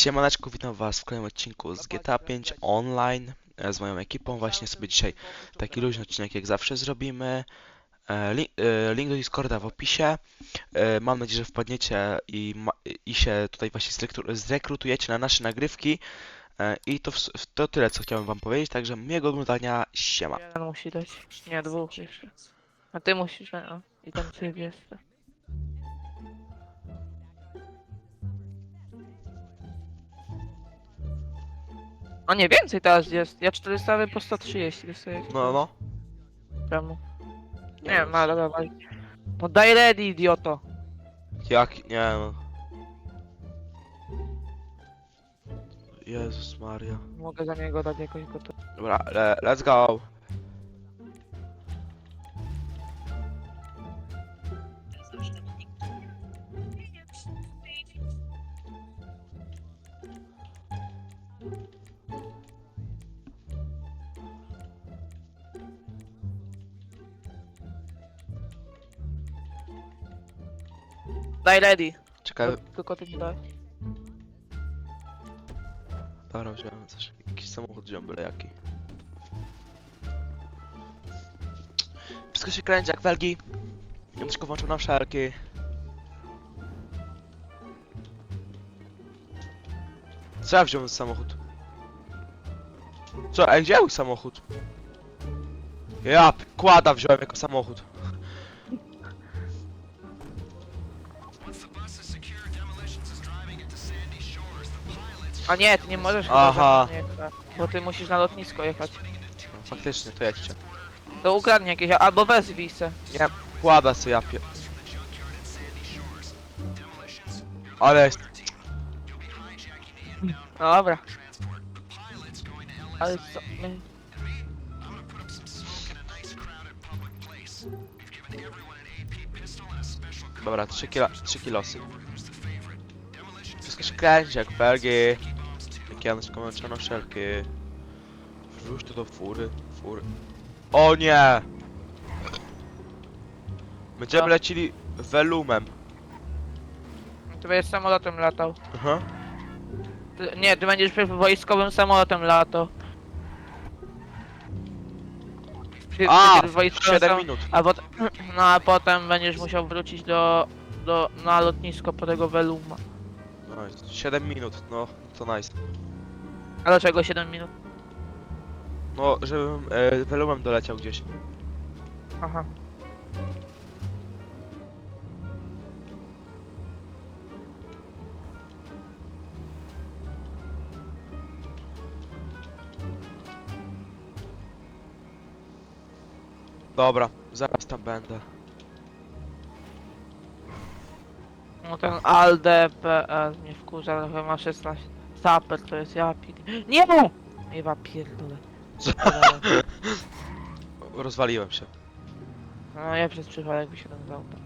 Siemaneczku, witam was w kolejnym odcinku z GTA 5 Online e, z moją ekipą. Właśnie sobie dzisiaj taki luźny odcinek jak zawsze zrobimy. E, Link, e, link do Discorda w opisie. Mam nadzieję, że wpadniecie i, i się tutaj właśnie zrekru- zrekrutujecie na nasze nagrywki. I to, w, to tyle, co chciałem wam powiedzieć, także miłego oglądania, siema. Jeden musi dać. Nie, dwóch jeszcze. A ty musisz, no. I tam ty jeszcze. O nie, więcej teraz jest. Ja 400 po 130 dostaję. No, no. Czemu? Nie wiem, ale dawaj. No daj ready, idioto. Jak, nie no. Jezus Maria. Mogę za niego dać jakoś gotowe. Dobra, le, let's go. Daj ready. Czekaj, Tylko ty mi daj. Dobra, wziąłem coś. Jakiś samochód wziąłem byle jaki. Wszystko się kręci jak felgi. Ja tylko włączam na wszelki. Co ja wziąłem z samochód? Co? Ej, gdzie był samochód? Ja p- kłada wziąłem jako samochód. A nie, ty nie możesz chyba Aha. mną jechać, Bo ty musisz na lotnisko jechać. No, faktycznie, to jedźcie. To ukradnie jakieś, albo wezwij se. Nie, kłada co ja pie... Ale jest... No dobra. Ale co? My... Dobra, 3 kilo, 3 kilosy. Wszystko się kręci jak felgi. Jak ja na wszelkie. Wrzuć to do fury, fury. O nie! Będziemy Co? lecili welumem. Ty będziesz samolotem latał. Aha. Ty, nie, ty będziesz wojskowym samolotem latał. Ty, A! ty wojskowym 7 sam- minut. A pot... No a potem będziesz musiał wrócić do, do na lotnisko po tego Veluma. Nice. 7 minut, no to nice. A dlaczego 7 minut? No, żebym e, welumem doleciał gdzieś. Aha. Dobra, zaraz tam będę. No ten ALDPL mnie wkurza, ale chyba ma 16. Saper to jest ja pik. Nie! Ewa pierdolę. Rozwaliłem się. No ja przez przypadek wysiadam z auta.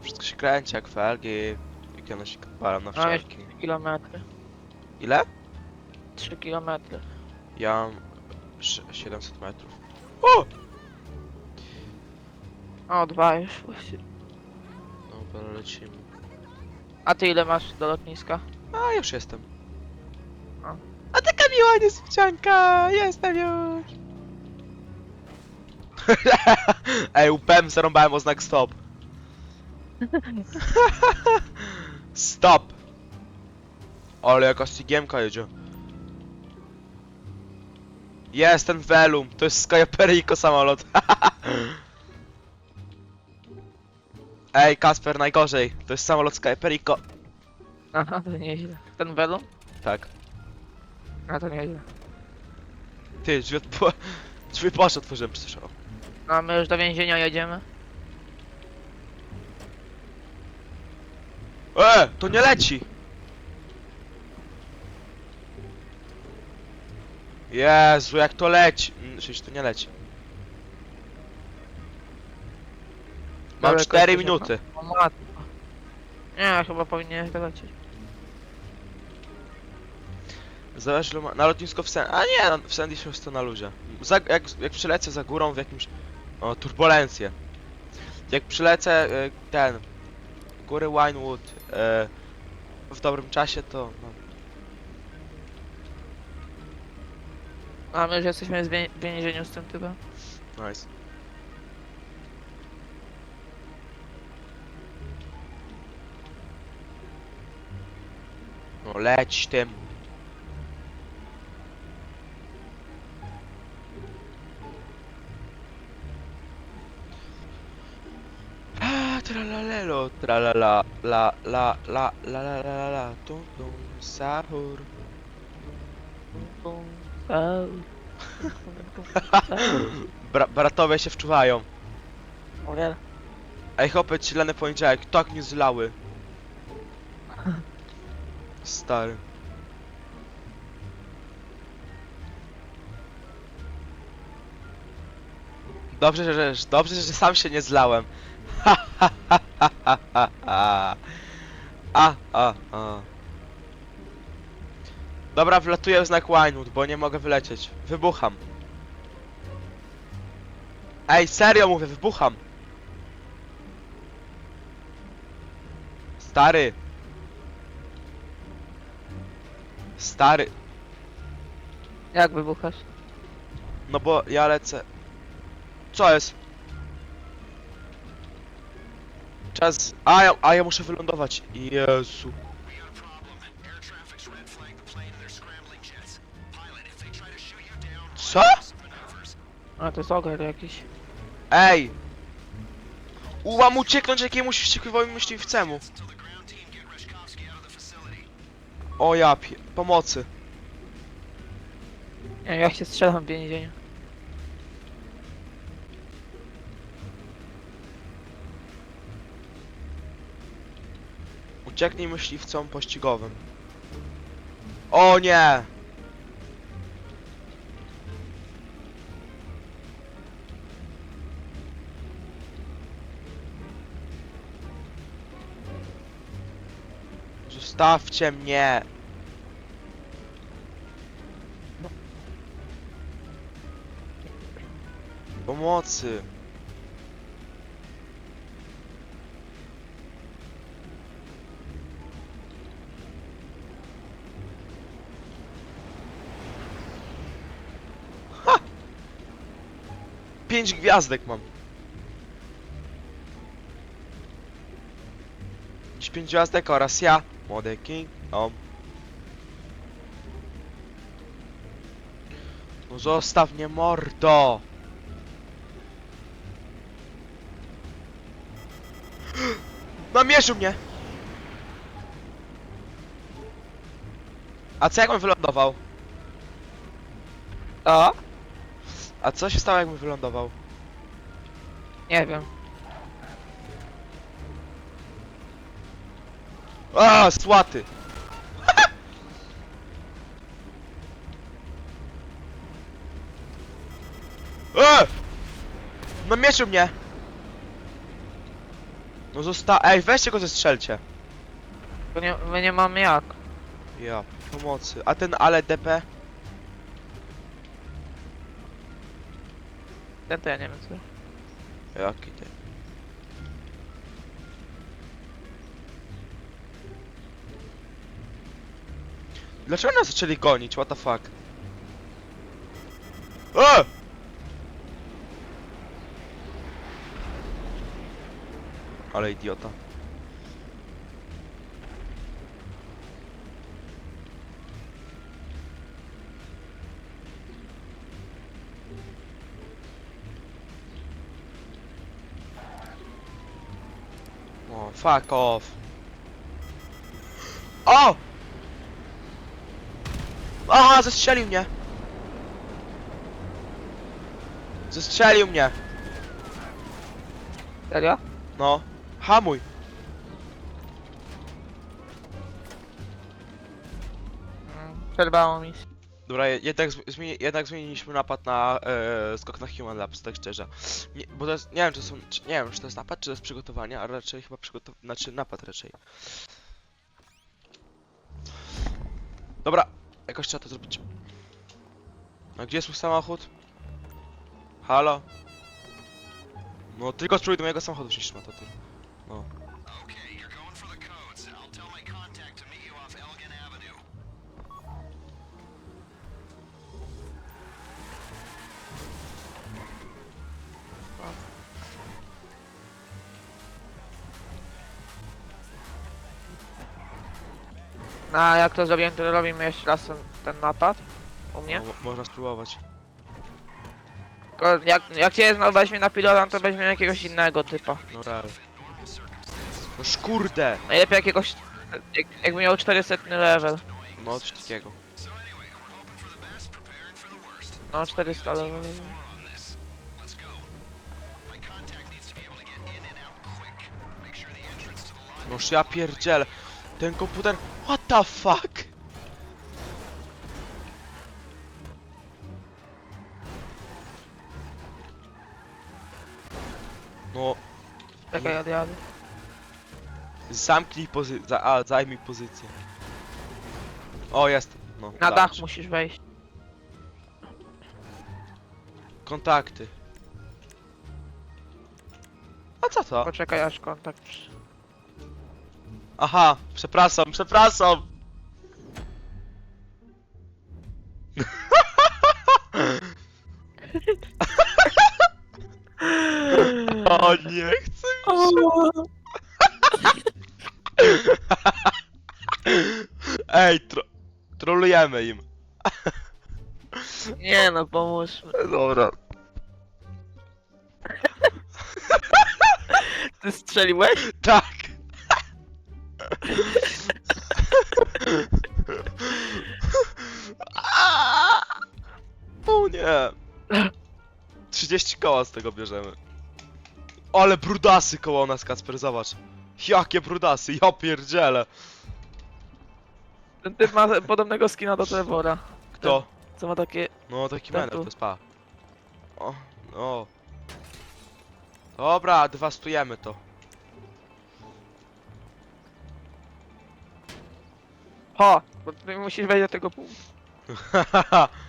Wszystko się kręci jak felgi. Jak ja się palam na No jeszcze wszelki. 3 kilometry. Ile? 3 kilometry. Ja mam sz- 700 metrów. O! O, dwa już właściwie. Dobra, lecimy. A ty ile masz do lotniska? A, już jestem. A. A taka miła niespodzianka! Jestem już! Ej, upem zarąbałem o znak stop. stop! Ale jaka stygiemka jedzie. Jest ten Velum, to jest Sky Perico samolot. Ej, Kasper, najgorzej. To jest samolot Sky Perico. Aha, to nieźle. Ten Velum? Tak. A to nieźle. Ty, drzwi, otw- drzwi poszedł, otworzyłem przecież. o. A my już do więzienia jedziemy? E, to nie leci! Jezu, jak to leci! Mm, Przecież to nie leci. Mam Daleko 4 jesteś, minuty. O matko. Nie, chyba powinien dolecieć. Zależy, ma... na lotnisko w Sandy... A nie, no, w Sandy się to na luzie. Za, jak, jak przylecę za górą w jakimś... O, turbulencje. Jak przylecę, e, ten... Góry Winewood, e, w dobrym czasie, to... No, A my już jesteśmy w więzieniu z tym typem. nice. No leć tym. Tralalelo, tralala, la, la, la, la, la, la, la, la, tum, tum, sahur. Bra bratowie się wczuwają. Mogę? Ej, chłopie, ci lany poniedziałek, tak nie zlały. Stary. Dobrze, że, że, dobrze, że sam się nie zlałem. Ha, ha, ha, ha, ha, ha, ha. A, a, a. Dobra, wlatuję w znak Winewood, bo nie mogę wylecieć. Wybucham. Ej, serio mówię, wybucham. Stary. Stary. Jak wybuchasz? No bo ja lecę. Co jest? Czas. A ja, a ja muszę wylądować. Jezu. Co? A to jest ogar jakiś. Ej! U, mam ucieknąć jakiemuś wściekłemu myśliwcemu. O ja pie... Pomocy. Jak się strzelam w więzieniu. Ucieknij myśliwcom pościgowym. O nie! Zostawcie mnie! Pomocy! Pięć gwiazdek mam. Dziś pięć gwiazdek oraz ja, młody king. O. No zostaw mnie mordo! Namierzył mnie! A co jak on wylądował? O? A co się stało jakbym wylądował? Nie wiem. A, słaty! E! Namierzył mnie! No zosta... Ej, weźcie go zestrzelcie. Bo nie, my nie mamy jak. Ja, pomocy. A ten ale DP? Ten to ja nie wiem co. Jaki ty? Dlaczego nas zaczęli gonić? What the fuck? E! Ale idiota. O, fuck off. O! Aha, zestrzelił mnie. Zestrzelił mnie. Serio? No. Hamuj. Mm, Przerwało mi się. Dobra, je- jednak, zmi- zmieni, jednak zmieniliśmy napad na e, skok na Human Labs, tak szczerze. Nie, bo to jest, nie wiem, czy są, czy, nie wiem, czy to jest napad, czy to jest przygotowanie, a raczej chyba przygotowanie, znaczy napad raczej. Dobra, jakoś trzeba to zrobić. A gdzie jest mój samochód? Halo? No tylko spróbuj do mojego samochodu wsiąść matatur. No. No, a jak to zrobiłem, to robimy jeszcze raz ten, ten napad. U mnie. no mo- można spróbować. Tylko jak, jak cię znowu weźmie na pilota, to weźmie jakiegoś innego typa. No real. No szkurde! Najlepiej jakiegoś... Jak, jakby miał 400 level. No coś takiego. No 400 level. Noż ja pierdzielę. Ten komputer... What the fuck? No, Czekaj, odjadę. zamknij pozycję. Za, a, zajmij pozycję. O, jest. No, Na dach musisz wejść. Kontakty. A co to? Poczekaj aż kontakt. przy- Aha, przepraszam, przepraszam. o nie chcę już. Ej, tro trolujemy im. Nie no, pomóżmy. Dobra. Ty strzeliłeś? Tak. 30 koła z tego bierzemy. Ale brudasy koło nas, Kacper, zobacz. Jakie brudasy, ja pierdzielę. Ten typ ma podobnego skina do Trevora. Kto? Co ma takie... No taki Ten menel, tu. to jest pa. O, no. Dobra, dewastujemy to. Ho! Bo ty musisz wejść do tego punktu.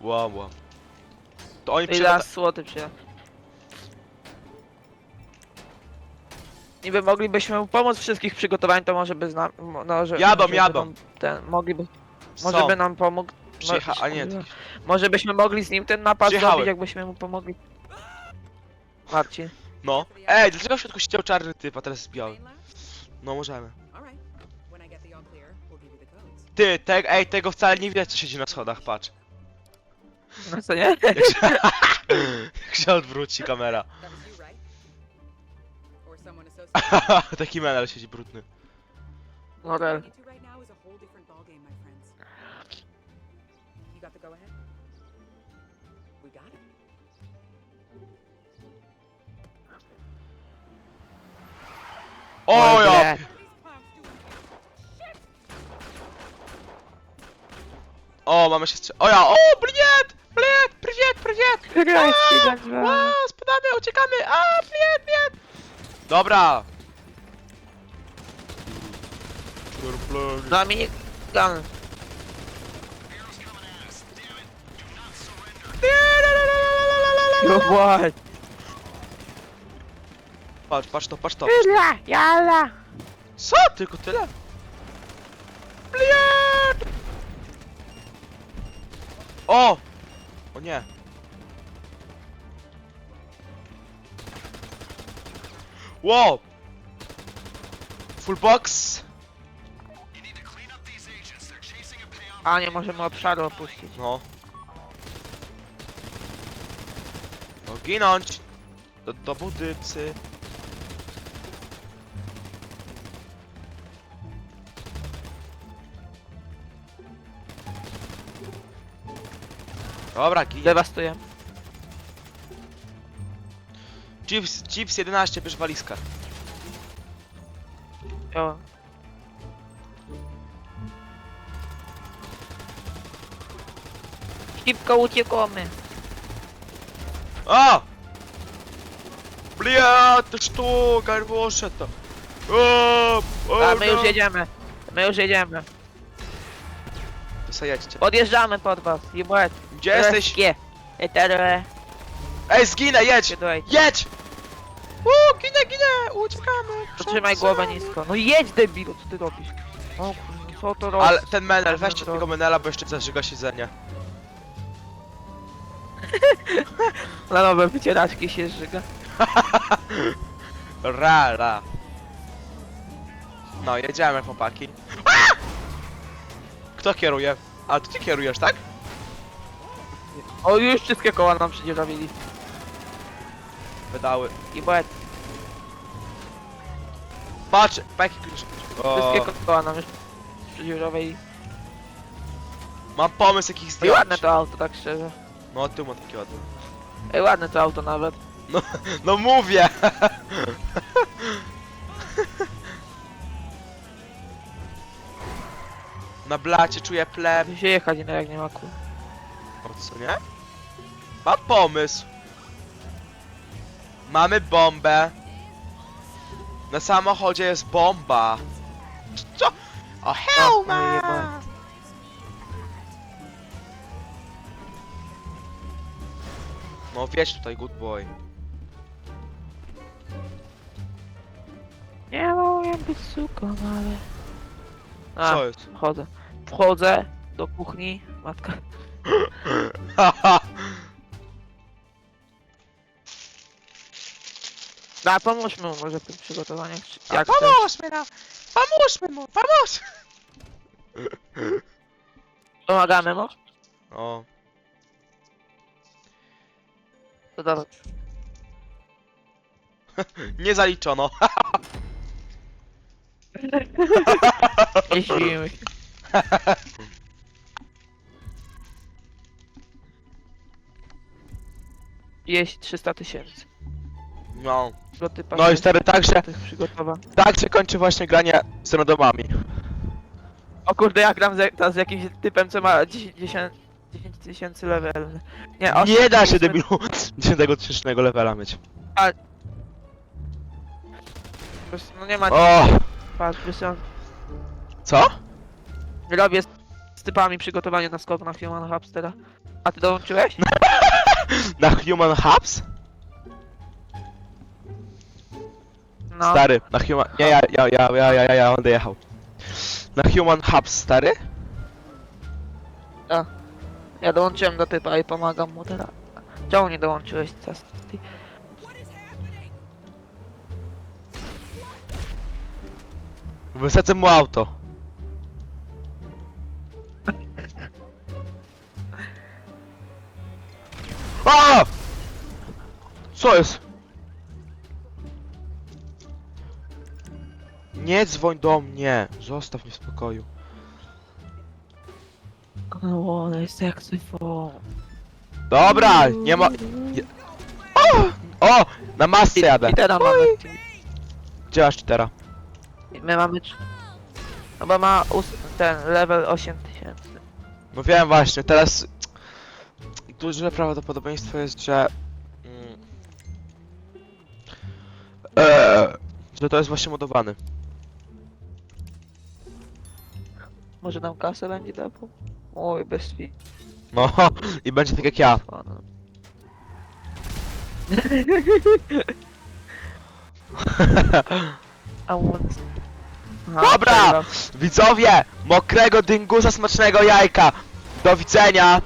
Łam, łam. To oni Ile przyjdą... złoty przyda. Niby moglibyśmy mu pomóc w wszystkich przygotowaniach, to może by znam... mo- No, że, Jadą, może by jadą. nam Ten, mogliby... Może Są. by nam pomógł... Przyjecha... A nie, może- taki... Może byśmy mogli z nim ten napad Przyjechały. zrobić, jakbyśmy mu pomogli. Marcin. No. Ej, dlaczego w środku siedział czarny typ, a teraz jest biały? No możemy. Ty, te, ej, tego wcale nie widać, co siedzi na schodach, patrz. No co nie? Jak się, jak się odwróci kamera. That was you, right? Or someone associated. Taki menel siedzi brudny. Morel. What you two right now is a whole different ballgame, my friends. You got the go ahead? We got it. O ja! O, mamy się strze... O ja! O! Bliet! Gandwa. a, spadamy, uciekamy! A, bliet, bliet! Dobra! Dominik Gun. No właśnie. Patrz, patrz to, patrz to. Jala, jala. Co? Tylko tyle? Bliet! O! O nie. Wow! Full box! A nie możemy obszaru opuścić. No. No ginąć! Do, do budy, psy. Dobra, ginie. Dewastujemy. Chips, chips 11, bierz walizkę. Jo. Szybko uciekamy. Ty sztuka, proszę to. O, o, A my już no. jedziemy. My już jedziemy. Jedźcie. Podjeżdżamy pod was. Jebać. Gdzie jesteś? Gie. Etere. Ej, zginę, jedź! Jedź! Uuu, ginę, ginę! Uciekamy! Trzymaj głowę nisko. No jedź debilu, co ty robisz? O kurwa, co to robisz? Ale ten menel, weźcie tego menela, bo jeszcze zażyga siedzenie. Na nowe wycieraczki się zżyga. Ra, ra. No, jedziemy, chłopaki. Kto kieruje? A, ty kierujesz, tak? O, już wszystkie koła nam przydzierżawili. I błet. Patrz, peki klucz. Wszystkie koła nam już przydzierżawili. mam pomysł, jakich I zdjąć. ładne to auto, tak szczerze. No, tu mam takie ładne. Ej, ładne to auto nawet. No mówię! Na blacie czuję pleb. Musi się jechać no jak nie ma kół. O co nie? Mam pomysł. Mamy bombę. Na samochodzie jest bomba. Co? O hell O, no. No wiesz tutaj, good boy. Nie mogę być suką, ale... A, Co jest? wchodzę. Wchodzę do kuchni. Matka. Haha! A pomóżmy mu może w tych przygotowaniach. czy- A Jak chcesz. pomóżmy nam! Pomóżmy mu! Pomóż! Pomagamy mu? O, To dobra. nie zaliczono. Nie się. Jeść 300 tysięcy. No. Typa No i stary, także, tych tak się kończy właśnie granie z randomami. O kurde, ja gram z, teraz z jakimś typem, co ma 10 10 10 tysięcy level. Nie, osiem Nie da się powiedzmy- debilu 10 tysięcznego levela mieć. po prostu, No nie ma O! patrz, wysyłam. Co? Robię z, z typami przygotowanie na skok na Human Hubstera. A ty dołączyłeś? Na Human Hubs? No. Stary, na Human... Nie, ja, ja, ja, ja, ja, ja, ja będę jechał. Na Human Hubs, stary? Ja dołączyłem do typa i pomagam mu teraz. Czemu nie dołączyłeś? Ty? Wysadzę mu auto. A! Co jest? Nie dzwoń do mnie. Zostaw mnie w spokoju. No, ale jest jak. Dobra, nie ma... je- O! O! Na masce jadę. I teraz mamy... Gdzie masz teraz? My mamy... trz- No bo ma ós- ten level 8000. No wiem właśnie, teraz... Duże prawdopodobieństwo jest, że... mm, Eee, że to jest właśnie modowany. Może nam kasę będzie dawał? Oj, bez fi. No, i będzie tak jak ja. A dobra. Widzowie, mokrego dyngusa, smacznego jajka. Do widzenia.